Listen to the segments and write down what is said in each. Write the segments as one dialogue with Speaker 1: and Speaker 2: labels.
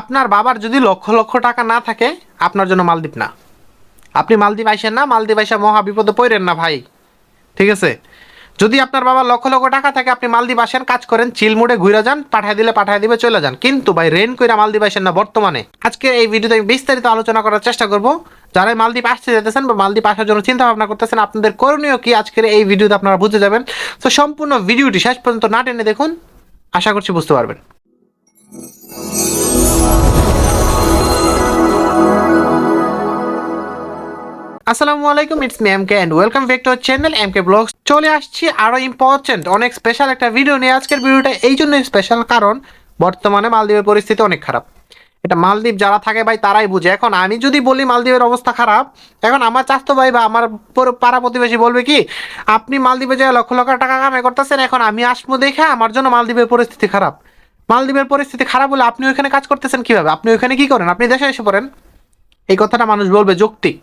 Speaker 1: আপনার বাবার যদি লক্ষ লক্ষ টাকা না থাকে, আপনার জন্য মালদ্বীপ না। আপনি মালদ্বীপ আইসেন না, মালদ্বীপ আইসা মহা বিপদে পড়েন না ভাই। ঠিক আছে? যদি আপনার বাবার লক্ষ লক্ষ টাকা থাকে, আপনি মালদ্বীপ আসেন, কাজ করেন চিলমুড়ে ঘুরে যান, পাঠায় দিলে পাঠায় দিবে, চলে যান। কিন্তু ভাই, রেন কইরা মালদ্বীপ আসেন না বর্তমানে। আজকে এই ভিডিওতে আমি বিস্তারিত আলোচনা করার চেষ্টা করব। যারা এই মালদ্বীপ আসতে যেতেছেন বা মালদ্বীপ আসার জন্য চিন্তা ভাবনা করতেছেন, আপনাদের করণীয় কি আজকের এই ভিডিওতে আপনারা বুঝে যাবেন। তো সম্পূর্ণ ভিডিওটি শেষ পর্যন্ত না টেনে দেখুন। আশা করছি বুঝতে পারবেন। আসসালামু আলাইকুম it's me MK and welcome back to channel MK blogs চলে আসছি আরও ইম্পর্টেন্ট অনেক স্পেশাল একটা ভিডিও নিয়ে। আজকের ভিডিওটা এই জন্যই স্পেশাল কারণ বর্তমানে মালদ্বীপের পরিস্থিতি অনেক খারাপ। এটা মালদ্বীপ যারা থাকে ভাই, তারাই বুঝে। এখন আমি যদি বলি মালদ্বীপের অবস্থা খারাপ, এখন আমার চাস্তো ভাই বা আমার পাড়া প্রতিবেশী বলবে কি, আপনি মালদ্বীপে যায় লক্ষ লক্ষ টাকা কামাই করতেছেন, এখন আমি আসব দেখে আমার জন্য মালদ্বীপের পরিস্থিতি খারাপ। মালদ্বীপের পরিস্থিতি খারাপ হলে আপনি ওইখানে কাজ করতেছেন কীভাবে? আপনি ওইখানে কি করেন? আপনি দেশে এসে পড়েন? এই কথাটা মানুষ বলবে যৌক্তিক।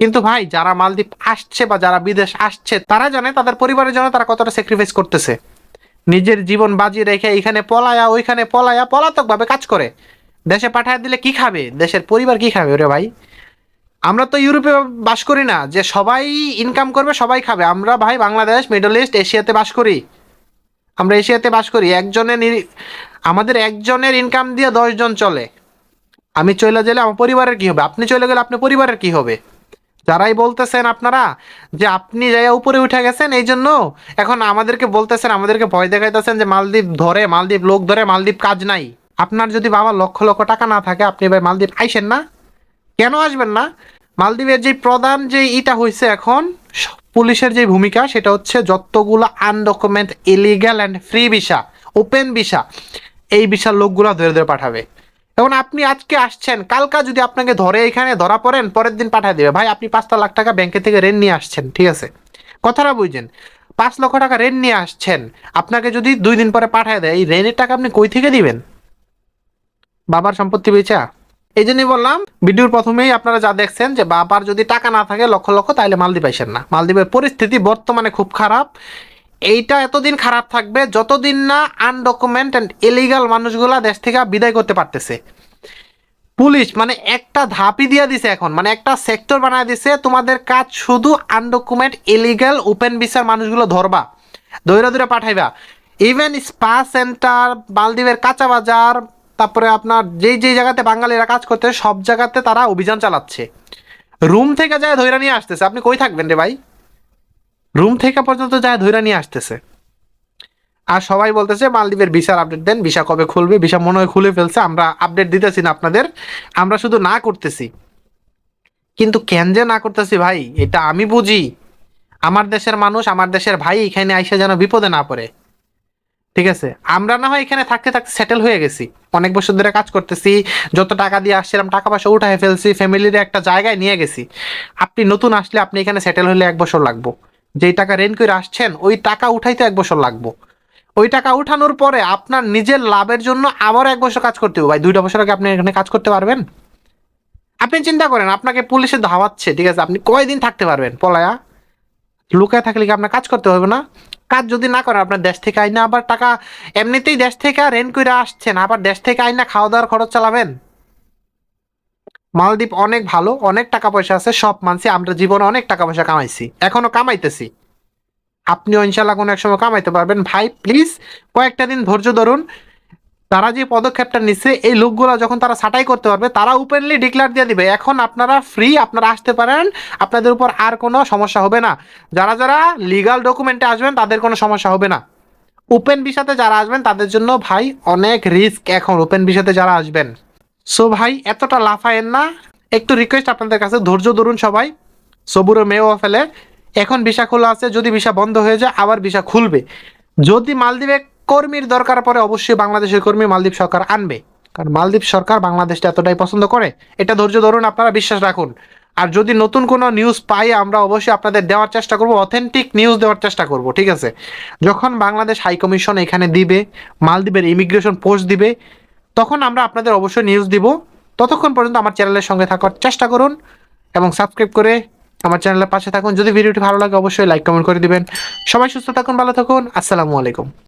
Speaker 1: কিন্তু ভাই, যারা মালদ্বীপ আসছে বা যারা বিদেশ আসছে, তারা জানে, তাদের পরিবারের জন্য তারা কতটা স্যাক্রিফাইস করতেছে। নিজের জীবন বাজি রেখে এখানে পলায়া, ওইখানে পলায়া পলাতক ভাবে কাজ করে। দেশে পাঠায় দিলে কি খাবে? দেশের পরিবার কি খাবে ওরে ভাই? আমরা তো ইউরোপে বাস করি না, যে সবাই ইনকাম করবে, সবাই খাবে। আমরা ভাই, বাংলাদেশ মিডল ইস্ট এশিয়াতে বাস করি। আমরা এশিয়াতে বাস করি। একজনের আমাদের একজনের ইনকাম দিয়ে দশজন চলে। আমি চলে গেলে আমার পরিবারের কি হবে? আপনি চলে গেলে আপনার পরিবারের কি হবে? যারাই বলতেছেন আপনারা যে আপনি যাইয়া উপরে উঠে গেছেন এই জন্য এখন আমাদেরকে বলতেছেন, আমাদেরকে ভয় দেখাইতেছেন যে মালদ্বীপ ধরে, মালদ্বীপ লোক ধরে, মালদ্বীপ কাজ নাই। আপনার যদি বাবা লক্ষ লক্ষ টাকা না থাকে, আপনি ভাই মালদ্বীপ আইসেন না? কেন আসবেন না? মালদ্বীপের যে প্রধান যে ইটা হয়েছে এখন, পুলিশের যে ভূমিকা, সেটা হচ্ছে যতগুলো undocument illegal and free visa open visa এই ভিসার লোকগুলো ধরে ধরে পাঠাবে। এখন আপনি আজকে আসছেন, কালকা যদি আপনাকে ধরে এখানে ধরা পড়েন, পরের দিন পাঠিয়ে দেবে। ভাই, আপনি পাঁচটা লাখ টাকা ব্যাংকে থেকে ঋণ নিয়ে আসছেন, ঠিক আছে? কথাটা বুঝছেন? পাঁচ লক্ষ টাকা ঋণ নিয়ে আসছেন, আপনাকে যদি দুই দিন পরে পাঠিয়ে দেয়, এই ঋণের টাকা আপনি কই থেকে দিবেন? বাবার সম্পত্তি বেচা? এই জন্যই বললাম, ভিডিওর প্রথমেই আপনারা যা দেখছেন, যে বাবার যদি টাকা না থাকে, লক্ষ লক্ষ তাহলে মালদ্বীপ আইসেন না। মালদ্বীপের পরিস্থিতি বর্তমানে খুব খারাপ। এইটা এতদিন খারাপ থাকবে যতদিন না আনডকুমেন্ট অ্যান্ড ইলিগাল মানুষগুলা দেশ থেকে বিদায় করতে পারতেছে। পুলিশ মানে একটা ধাপই দিয়ে দিছে এখন মানে একটা সেক্টর বানায় দিছে, তোমাদের কাজ শুধু আনডকুমেন্ট ইলিগাল ওপেন ভিসার মানুষগুলো ধরবা দৈরা দৈরা পাঠাইবা। ইভেন স্পা সেন্টার মালদ্বীপের কাঁচা বাজার, তারপরে আপনার যেই যেই জায়গাতে বাঙালিরা কাজ করতে, সব জায়গাতে তারা অভিযান চালাচ্ছে। রুম থেকে যায় ধৈরা নিয়ে আসতেছে, আপনি কই থাকবেন রে ভাই? রুম থেকে পর্যন্ত যায় ধৈরা নিয়ে আসতেছে। আর সবাই বলতেছে, মালদ্বীপের ভিসার আপডেট দেন, ভিসা কবে খুলবে, ভিসা মনে হয় খুলে ফেলছে, আমরা আপডেট দিতেছি না আপনাদের, আমরা শুধু না করতেছি। কিন্তু কেন যে না করতেছি ভাই, এটা আমি বুঝি। আমার দেশের মানুষ, আমার দেশের ভাই এখানে আইসা যেন বিপদে না পড়ে। ঠিক আছে? আমরা না হয় এখানে থাকতে থাকতে সেটেল হয়ে গেছি। অনেক বছর ধরে কাজ করতেছি, যত টাকা দিয়ে আসছিলাম, টাকা পয়সা উঠায় ফেলছি, ফ্যামিলির একটা জায়গায় নিয়ে গেছি। আপনি নতুন আসলে আপনি এখানে সেটেল হলে এক বছর লাগবো। যেই টাকা রেন্ট করে আসছেন, ওই টাকা উঠাইতে এক বছর লাগবো। ওই টাকা উঠানোর পরে আপনার নিজের লাভের জন্য আবার এক বছর কাজ করতে হবে। ভাই, দুইটা বছর আগে আপনি এখানে কাজ করতে পারবেন? আপনি চিন্তা করেন, আপনাকে পুলিশে ধাওয়াচ্ছে, ঠিক আছে? আপনি কয়দিন থাকতে পারবেন? পলায়া, লুকায় থাকলে কি আপনার কাজ করতে হবে না? কাজ যদি না করেন, আপনার দেশ থেকে আইনা আবার টাকা, এমনিতেই দেশ থেকে রেন্ট করে আসছেন, আবার দেশ থেকে আইনা খাওয়া দাওয়ার খরচ চালাবেন? মালদ্বীপ অনেক ভালো, অনেক টাকা পয়সা আছে, সব মানছি, আমরা জীবনে অনেক টাকা পয়সা কামাইছি। এখনও কামাইতেছি। আপনিও ইনশাল্লাহ কোনো এক সময় কামাইতে পারবেন। ভাই প্লিজ কয়েকটা দিন ধৈর্য ধরুন। তারা যে পদক্ষেপটা নিচ্ছে এই লোকগুলো যখন তারা ছাঁটাই করতে পারবে, তারা ওপেনলি ডিক্লার দিয়ে দিবে, এখন আপনারা ফ্রি আপনারা আসতে পারেন, আপনাদের উপর আর কোনো সমস্যা হবে না। যারা যারা লিগাল ডকুমেন্টে আসবেন, তাদের কোনো সমস্যা হবে না। ওপেন ভিসাতে যারা আসবেন, তাদের জন্য ভাই, অনেক রিস্ক এখন ওপেন ভিসাতে যারা আসবেন। সো ভাই, এতটা লাফায়েন না। একটু রিকোয়েস্ট আপনাদের কাছে, ধৈর্য ধরুন সবাই। সবুরও মেয়েও ফেলে। এখন ভিসা খোলা আছে, যদি ভিসা বন্ধ হয়ে যায়, আবার ভিসা খুলবে। যদি মালদ্বীপে কর্মীর দরকার পড়ে, অবশ্যই বাংলাদেশের কর্মী মালদ্বীপ সরকার আনবে। কারণ মালদ্বীপ সরকার বাংলাদেশটা এতটাই পছন্দ করে। এটা ধৈর্য ধরুন, আপনারা বিশ্বাস রাখুন। আর যদি নতুন কোনো নিউজ পাই, আমরা অবশ্যই আপনাদের দেওয়ার চেষ্টা করব অথেন্টিক নিউজ দেওয়ার চেষ্টা করব, ঠিক আছে? যখন বাংলাদেশ হাই কমিশন এখানে দিবে, মালদ্বীপের ইমিগ্রেশন পোস্ট দিবে তখন আমরা আপনাদের অবশ্যই নিউজ দিব। ততক্ষণ পর্যন্ত আমার চ্যানেলের সঙ্গে থাকার চেষ্টা করুন এবং সাবস্ক্রাইব করে আমার চ্যানেলের পাশে থাকুন। যদি ভিডিওটি ভালো লাগে, অবশ্যই লাইক কমেন্ট করে দিবেন। সবাই সুস্থ থাকুন, ভালো থাকুন। আসসালামু আলাইকুম।